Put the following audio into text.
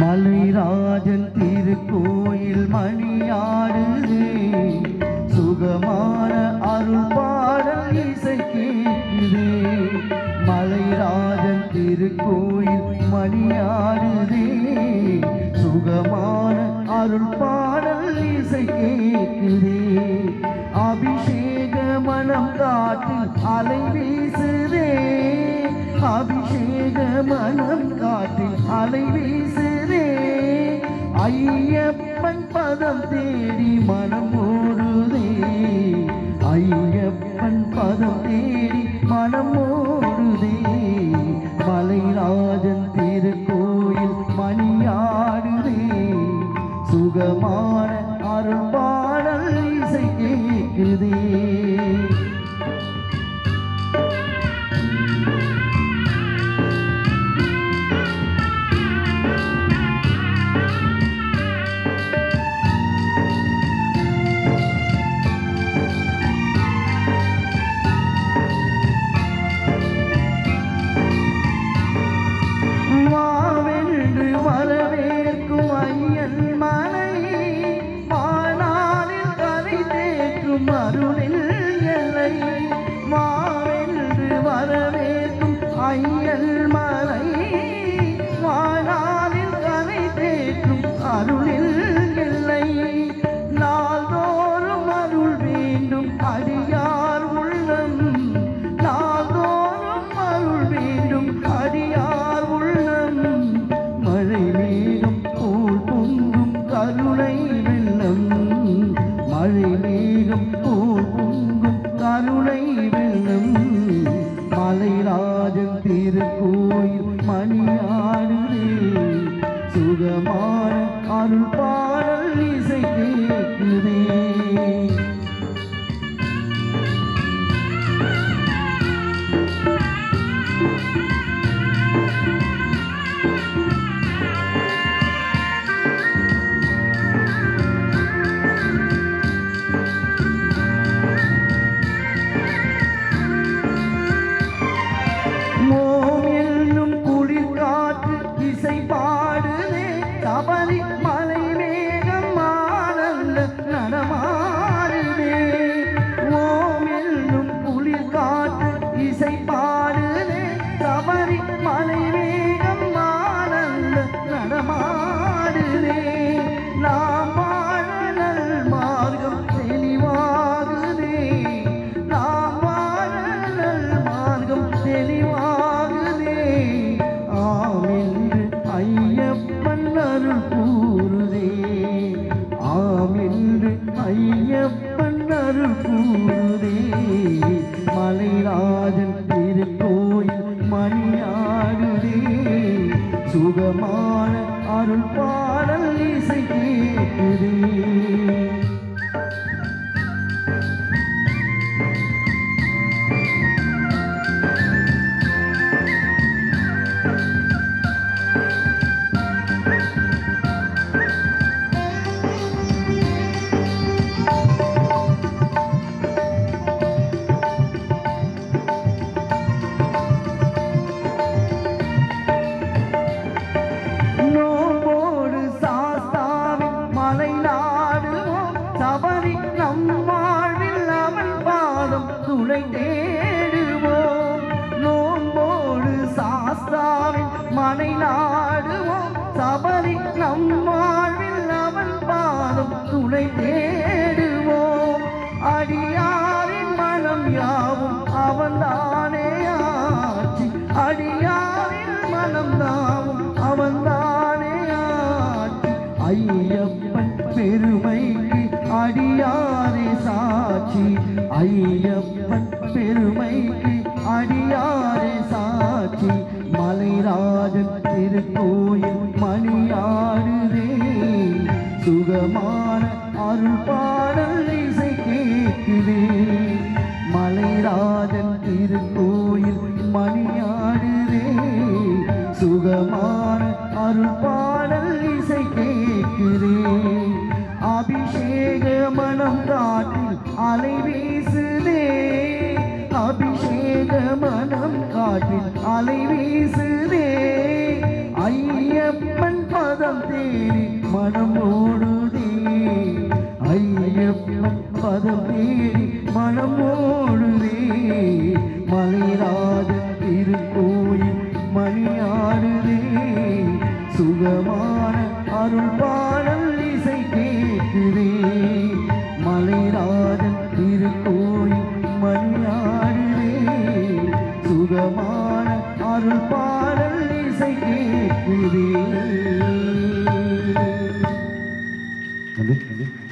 மலைராஜன் திருக்கோயில் மணியாடுதே சுகமான அருள் பாடல் இசை கேட்குதே மலைராஜன் திருக்கோயில் மணியாடுதே சுகமான அருள் பாடல் இசை கேட்குதே அபிஷேக மனம் காட்டில் அலை வீசுதே அபிஷேக மனம் காட்டில் அலை வீசுதே ஐயப்பன் பதம் தேடி மனம் ஓடுதே ஐயப்பன் பதம் தேடி மனம் ஓடுதே மலைராஜன் திருக்கோயில் மணியாடுதே. சுகமான அருள் பாடல் இசை கேட்குதே. வாவென்று வரவேற்கும் ஐயல் மலை திருக்கோயில் மணியாடுதே சுகமான அருள் பா சுகமான அருள் பாடல் இசை கேட்குதே. சாஸ்தாவின் மனை நாடுவோம். சபரி நம் வாழ்வில் அவன் பாதம் துணை தேடுவோம். அடியாரின் மனம் யாவும் அவன் தானே ஆட்சி. அடியாரின் மனம் தாவும் அவன் தானே ஆட்சி. ஐயப்பன் பெருமை சுகமான அருள் பாடல் இசை கேட்குதே. மலைராஜன் திருக்கோயில் மணியாடுதே. சுகமான அருள் பாடல் இசை கேட்குதே. அபிஷேக மனம் காட்டில் அலை வீசுதே. அபிஷேக மனம் காட்டில் அலை வீசுதே. ஐயப்பன் பதம் தேடி மனமோ சுகமான அருள் பாடல் இசை கேட்குதே. மலைராஜன் திருக்கோயில் மணியாடுதே. சுகமான அருள் பாடல் இசை கேட்குதே. நன்றி நன்றி